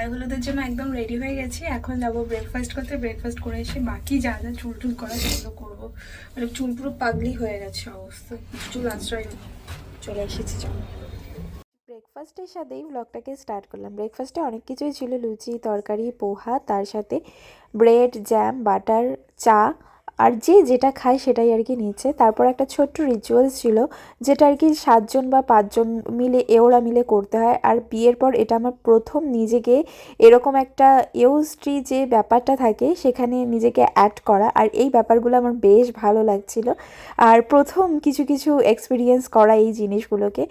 গায়ে জন্য একদম রেডি হয়ে গেছি। এখন যাব ব্রেকফাস্ট করতে। ব্রেকফাস্ট করে এসে বাকি যা যা চুল টুল করা সেগুলো করব। মানে চুল পুরো পাগলি হয়ে গেছে অবস্থা। চুল আশ্রয় চলে এসেছি, চলো। ব্রেকফাস্টের সাথেই ব্লগটাকে স্টার্ট করলাম। ব্রেকফাস্টে অনেক কিছুই ছিল। লুচি, তরকারি, পোহা, তার সাথে ব্রেড জ্যাম বাটার চা আর যে যেটা খায় সেটাই আর কি নিচ্ছে। তারপর একটা ছোট্ট রিচুয়ালস ছিল যেটা আর কি সাতজন বা পাঁচজন মিলে, এওরা মিলে করতে হয়। আর বিয়ের পর এটা আমার প্রথম নিজেকে এরকম একটা ইউস্ট্রি যে ব্যাপারটা থাকে সেখানে নিজেকে অ্যাড করা। আর এই ব্যাপারগুলো আমার বেশ ভালো লাগছিল। আর প্রথম কিছু কিছু এক্সপিরিয়েন্স করা এই জিনিসগুলোকে।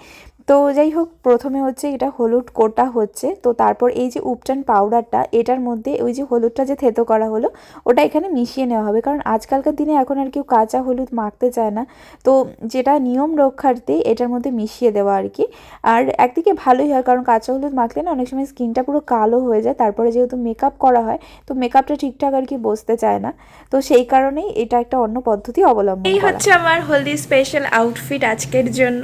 তো যাই হোক প্রথমে হচ্ছে এটা হলুদ কোটা হচ্ছে। তো তারপর এই যে উপটান পাউডারটা এটার মধ্যে ওই যে হলুদটা যে থেতো করা হলো ওটা এখানে মিশিয়ে নেওয়া হবে। কারণ আজকালকার দিনে এখন আর কেউ কাঁচা হলুদ মাখতে চায় না। তো যেটা নিয়ম রক্ষার্থে এটার মধ্যে মিশিয়ে দেওয়া আর কি। আর একদিকে ভালোই হয় কারণ কাঁচা হলুদ মাখলে না অনেক সময় স্কিনটা পুরো কালো হয়ে যায়। তারপরে যেহেতু মেকআপ করা হয় তো মেকআপটা ঠিকঠাক আর কি বসতে চায় না। তো সেই কারণেই এটা একটা অন্য পদ্ধতি অবলম্বন এই হচ্ছে আমার হলদি স্পেশাল আউটফিট আজকের জন্য।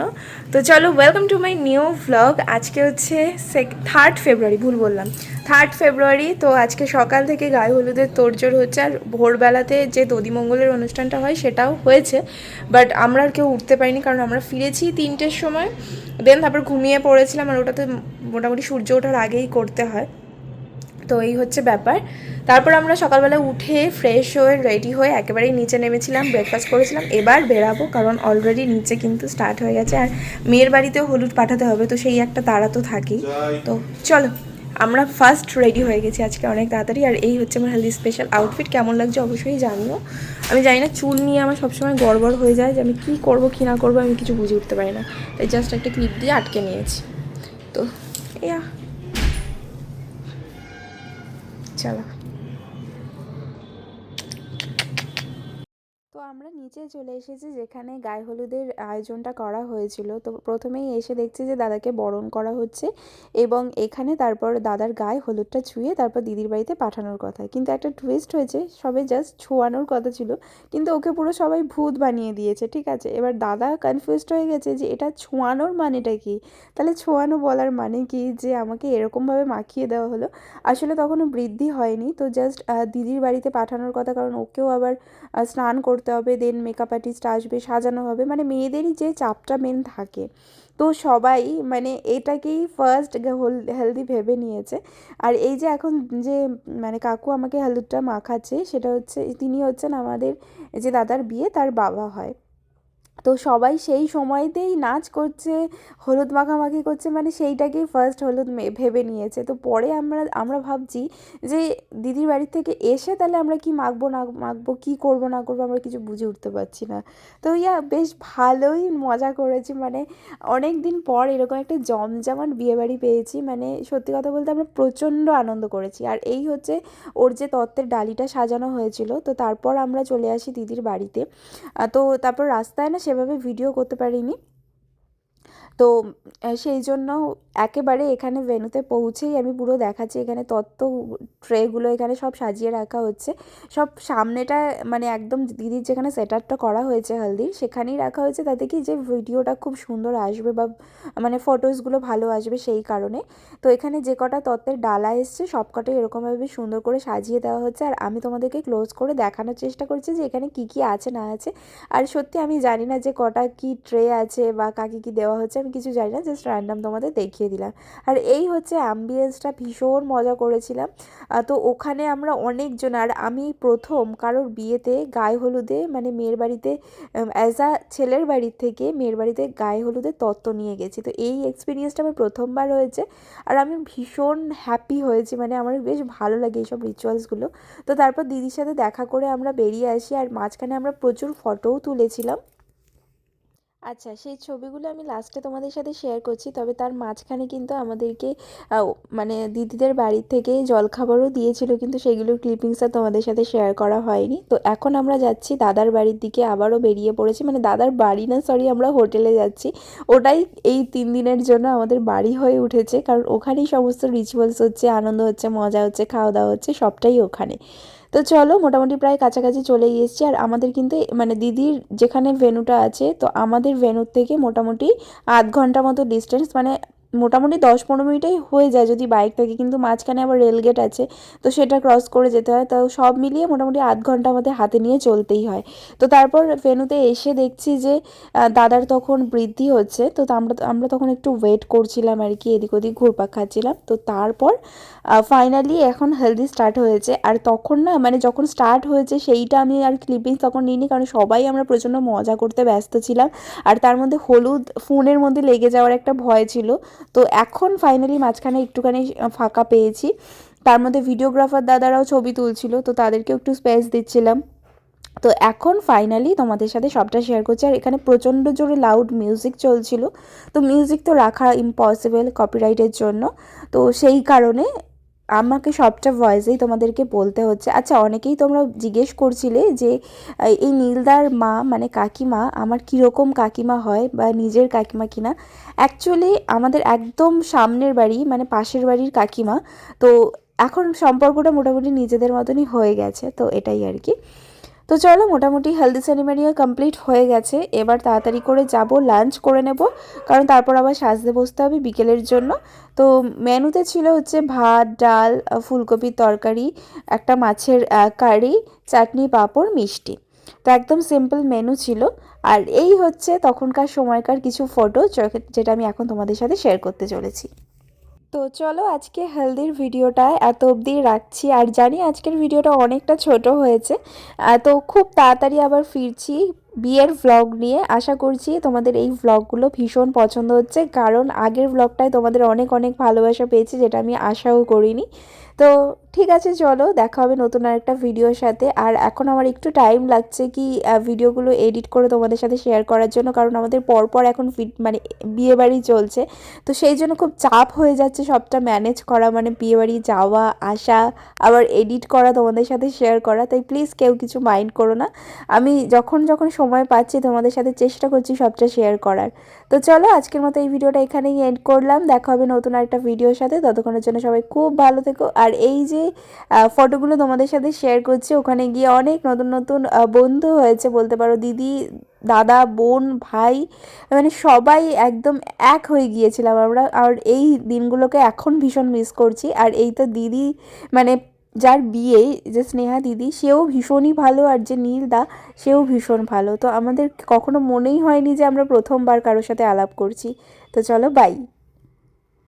তো চলো welcome to my new vlog আজকে হচ্ছে থার্ড ফেব্রুয়ারি ভুল বললাম। থার্ড ফেব্রুয়ারি তো আজকে সকাল থেকে গায়ে হলুদের তোড়জোড় হচ্ছে, আর ভোরবেলাতে যে দদিমঙ্গলের অনুষ্ঠানটা হয় সেটাও হয়েছে। বাট আমরা আর কেউ উঠতে পারিনি, কারণ আমরা ফিরেছি তিনটের সময়। দেন তারপর ঘুমিয়ে পড়েছিলাম, আর ওটাতে মোটামুটি সূর্য ওঠার আগেই করতে হয়। তো এই হচ্ছে ব্যাপার। তারপর আমরা সকালবেলা উঠে ফ্রেশ হয়ে রেডি হয়ে একেবারেই নিচে নেমেছিলাম ব্রেকফাস্ট করেছিলাম। এবার বেরাবো কারণ অলরেডি নিচে কিন্তু স্টার্ট হয়ে গেছে। আর মেয়ের বাড়িতেও হলুদ পাঠাতে হবে তো সেই একটা তাড়া তো থাকেই। তো চলো আমরা ফার্স্ট রেডি হয়ে গেছি আজকে অনেক তাড়াতাড়ি। আর এই হচ্ছে আমার হেলদি স্পেশাল আউটফিট কেমন লাগছে অবশ্যই জানিও। আমি জানি না চুল নিয়ে আমার সবসময় গড়বড় হয়ে যায় যে আমি কী করব কী না করব আমি কিছু বুঝে উঠতে পারি না। তাই জাস্ট একটা ক্লিপ দিয়ে আটকে নিয়েছি। তো ইয়া চলো নিচে চলে এসেছি যেখানে গায়ে হলুদের আয়োজনটা করা হয়েছিল। তো প্রথমেই এসে দেখছি যে দাদাকে বরণ করা হচ্ছে এবং এখানে তারপর দাদার গায়ে হলুদটা ছুঁয়ে তারপর দিদির বাড়িতে পাঠানোর কথা। কিন্তু একটা টুইস্ট হয়েছে, সবে জাস্ট ছোঁয়ানোর কথা ছিল, কিন্তু ওকে পুরো সবাই ভূত বানিয়ে দিয়েছে, ঠিক আছে? এবার দাদা কনফিউজড হয়ে গেছে যে এটা ছোঁয়ানোর মানেটা কি? তাহলে ছোঁয়ানো বলার মানে কি? যে আমাকে এরকমভাবে মাখিয়ে দেওয়া হলো। আসলে তখনও বৃদ্ধি হয়নি, তো জাস্ট দিদির বাড়িতে পাঠানোর কথা, কারণ ওকেও আবার স্নান করতে হবে দেন মেকআপ আর্টিস্ট আসবে, সাজানো হবে মানে মেয়েদেরই যে চাপটা মেন থাকে। তো সবাই মানে এটাকেই ফার্স্ট হেলদি ভেবে নিয়েছে। আর এই যে এখন যে মানে কাকু আমাকে হলুদটা মাখাচ্ছে, সেটা হচ্ছে, তিনি হচ্ছেন আমাদের, যে দাদার বিয়ে, তার বাবা হয়। তো সবাই সেই সময়তেই নাচ করছে, হলুদ মাখামাখি করছে মানে সেইটাকেই ফার্স্ট হলুদ ভেবে নিয়েছে। তো পরে আমরা আমরা ভাবছি যে দিদির বাড়ি থেকে এসে তাহলে আমরা কি মাখবো না মাখবো, কি করব না করব আমরা কিছু বুঝে উঠতে পারছি না। তো ইয়া, বেশ ভালোই মজা করেছি। মানে অনেক দিন পর এরকম একটা জমজমাট বিয়েবাড়ি পেয়েছি। মানে সত্যি কথা বলতে আমরা প্রচণ্ড আনন্দ করেছি। আর এই হচ্ছে ওর যে তত্ত্বের ডালিটা সাজানো হয়েছিল, তো তারপর আমরা চলে আসি দিদির বাড়িতে। তো তারপর রাস্তায় না সেভাবে ভিডিও করতে পারিনি। তো সেই জন্য একেবারে এখানে ভেন্যুতে পৌঁছেই আমি পুরো দেখাচ্ছি। এখানে তত্ত্ব ট্রেগুলো এখানে সব সাজিয়ে রাখা হচ্ছে। সব সামনেটা মানে একদম দিদির যেখানে সেট আপটা করা হয়েছে হলদির, সেখানেই রাখা হয়েছে। তাতে কি যে ভিডিওটা খুব সুন্দর আসবে বা মানে ফটোসগুলো ভালো আসবে সেই কারণে। তো এখানে যে কটা তত্ত্বের ডালা এসছে সব কটাই এরকমভাবে সুন্দর করে সাজিয়ে দেওয়া হচ্ছে। আর আমি তোমাদেরকে ক্লোজ করে দেখানোর চেষ্টা করছি যে এখানে কি কি আছে, না আছে। আর সত্যি আমি জানি না যে কটা কি ট্রে আছে বা কাকে কি দেওয়া হচ্ছে আমি কিছু জানি না জাস্ট র্যান্ডাম তোমাদের দেখিয়ে দিলাম। আর এই হচ্ছে অ্যাম্বিয়েন্সটা ভীষণ মজা করেছিলাম। তো ওখানে আমরা অনেকজন, আর আমি প্রথম কারোর বিয়েতে গায়ে হলুদে মানে মেয়ের বাড়িতে অ্যাজ আ ছেলের বাড়ির থেকে মেয়ের বাড়িতে গায়ে হলুদের তত্ত্ব নিয়ে গেছি। তো এই এক্সপিরিয়েন্সটা আমার প্রথমবার হয়েছে, আর আমি ভীষণ হ্যাপি হয়েছি মানে আমার বেশ ভালো লাগে এইসব রিচুয়ালসগুলো তো তারপর দিদির সাথে দেখা করে আমরা বেরিয়ে আসি, আর মাঝখানে আমরা প্রচুর ফটোও তুলেছিলাম। আচ্ছা সেই ছবিগুলো আমি লাস্টে তোমাদের সাথে শেয়ার করছি, তবে তার মাঝখানে কিন্তু আমাদেরকে মানে দিদিদের বাড়ি থেকে জলখাবারও দিয়েছিল, কিন্তু সেগুলোর ক্লিপিংসটা তোমাদের সাথে শেয়ার করা হয়নি। তো এখন আমরা যাচ্ছি দাদার বাড়ির দিকে, আবারও বেরিয়ে পড়েছি। মানে দাদার বাড়ি না সরি আমরা হোটেলে যাচ্ছি। ওটাই এই তিন দিনের জন্য আমাদের বাড়ি হয়ে উঠেছে, কারণ ওখানেই সমস্ত রিচুয়ালস হচ্ছে, আনন্দ হচ্ছে, মজা হচ্ছে, খাওয়া দাওয়া হচ্ছে, সবটাই ওখানে। তো চলো মোটামুটি প্রায় কাছাকাছি চলে এসেছি আর আমাদের কিন্তু মানে দিদির যেখানে ভেনুটা আছে, তো আমাদের ভেনুর থেকে মোটামুটি আধ ঘণ্টা মতো ডিস্টেন্স মানে মোটামুটি দশ পনেরো মিনিটেই হয়ে যায় যদি বাইক থাকে। কিন্তু মাঝখানে আবার রেলগেট আছে, তো সেটা ক্রস করে যেতে হয়। তো সব মিলিয়ে মোটামুটি আধ ঘণ্টা আমাদের হাতে নিয়ে চলতেই হয়। তো তারপর ভেনুতে এসে দেখছি যে দাদার তখন বৃদ্ধি হচ্ছে। তো তা আমরা আমরা তখন একটু ওয়েট করছিলাম আর কি, এদিক ওদিক ঘুরপাক খাচ্ছিলাম। তো তারপর ফাইনালি এখন হেলদি স্টার্ট হয়েছে। আর তখন না মানে যখন স্টার্ট হয়েছে সেইটা আমি আর ক্লিপিংস তখন নিইনি। কারণ সবাই আমরা প্রচণ্ড মজা করতে ব্যস্ত ছিলাম। আর তার মধ্যে হলুদ ফোনের মধ্যে লেগে যাওয়ার একটা ভয় ছিল। তো এখন ফাইনালি মাঝখানে একটুখানি ফাঁকা পেয়েছি। তার মধ্যে ভিডিওগ্রাফার দাদারাও ছবি তুলছিল, তো তাদেরকেও একটু স্পেস দিচ্ছিলাম। তো এখন ফাইনালি তোমাদের সাথে সবটা শেয়ার করছি। আর এখানে প্রচণ্ড জোরে লাউড মিউজিক চলছিল। তো মিউজিক তো রাখা ইম্পসিবল কপিরাইটের জন্য। তো সেই কারণে আমাকে সবটা ভয়েসেই তোমাদেরকে বলতে হচ্ছে। আচ্ছা অনেকেই তোমরা জিজ্ঞেস করছিলে যে এই নীলদার মা মানে কাকিমা, আমার কীরকম কাকিমা হয় বা নিজের কাকিমা কিনা? অ্যাকচুয়ালি আমাদের একদম সামনের বাড়ি মানে পাশের বাড়ির কাকিমা। তো এখন সম্পর্কটা মোটামুটি নিজেদের মতনই হয়ে গেছে, তো এটাই আর কি। তো চলো মোটামুটি হেলদি সেরিমানিও কমপ্লিট হয়ে গেছে। এবার তাড়াতাড়ি করে যাব লাঞ্চ করে নেব। কারণ তারপর আবার সাজতে বসতে হবে বিকেলের জন্য। তো মেনুতে ছিল হচ্ছে ভাত, ডাল ফুলকপির তরকারি, একটা মাছের কারি, চাটনি, পাঁপড়, মিষ্টি। তো একদম সিম্পল মেনু ছিল। আর এই হচ্ছে তখনকার সময়কার কিছু ফটো যেটা আমি এখন তোমাদের সাথে শেয়ার করতে চলেছি। তো চলো আজকে হেলদির ভিডিওটা এত অবধি রাখছি। আর জানি আজকের ভিডিওটা অনেকটা ছোট হয়েছে। তো খুব তাড়াতাড়ি আবার ফিরছি বিয়ের ভ্লগ নিয়ে। আশা করছি তোমাদের এই ভ্লগগুলো ভীষণ পছন্দ হচ্ছে। কারণ আগের ভ্লগটায় তোমাদের অনেক অনেক ভালোবাসা পেয়েছি, যেটা আমি আশাও করিনি। তো ঠিক আছে, চলো, দেখা হবে নতুন আরেকটা ভিডিওর সাথে। আর এখন আমার একটু টাইম লাগছে কি ভিডিওগুলো এডিট করে তোমাদের সাথে শেয়ার করার জন্য, কারণ আমাদের পরপর এখন মানে বিয়েবাড়ি চলছে। তো সেই জন্য খুব চাপ হয়ে যাচ্ছে সবটা ম্যানেজ করা মানে বিয়েবাড়ি যাওয়া, আসা, আবার এডিট করা, তোমাদের সাথে শেয়ার করা। তাই প্লিজ কেউ কিছু মাইন্ড করো না। আমি যখন যখন সময় পাচ্ছি, তোমাদের সাথে চেষ্টা করছি সবটা শেয়ার করার। তো চলো, আজকের মতো এই ভিডিওটা এখানেই এন্ড করলাম। দেখা হবে নতুন একটা ভিডিওর সাথে। ততক্ষণের জন্য সবাই খুব ভালো থেকো। আর এই যে ফটোগুলো তোমাদের সাথে শেয়ার করছি। ওখানে গিয়ে অনেক নতুন নতুন বন্ধু হয়েছে বলতে পারো। দিদি, দাদা, বোন, ভাই মানে সবাই একদম এক হয়ে গিয়েছিলাম আমরা। আর এই দিনগুলোকে এখন ভীষণ মিস করছি। আর এই তো দিদি মানে যার বিয়ে, যে স্নেহা দিদি, সেও ভীষণই ভালো। আর যে নীলদা সেও ভীষণ ভালো। তো আমাদের কখনো মনেই হয়নি যে আমরা প্রথমবার কারোর সাথে আলাপ করছি। তো চলো বাই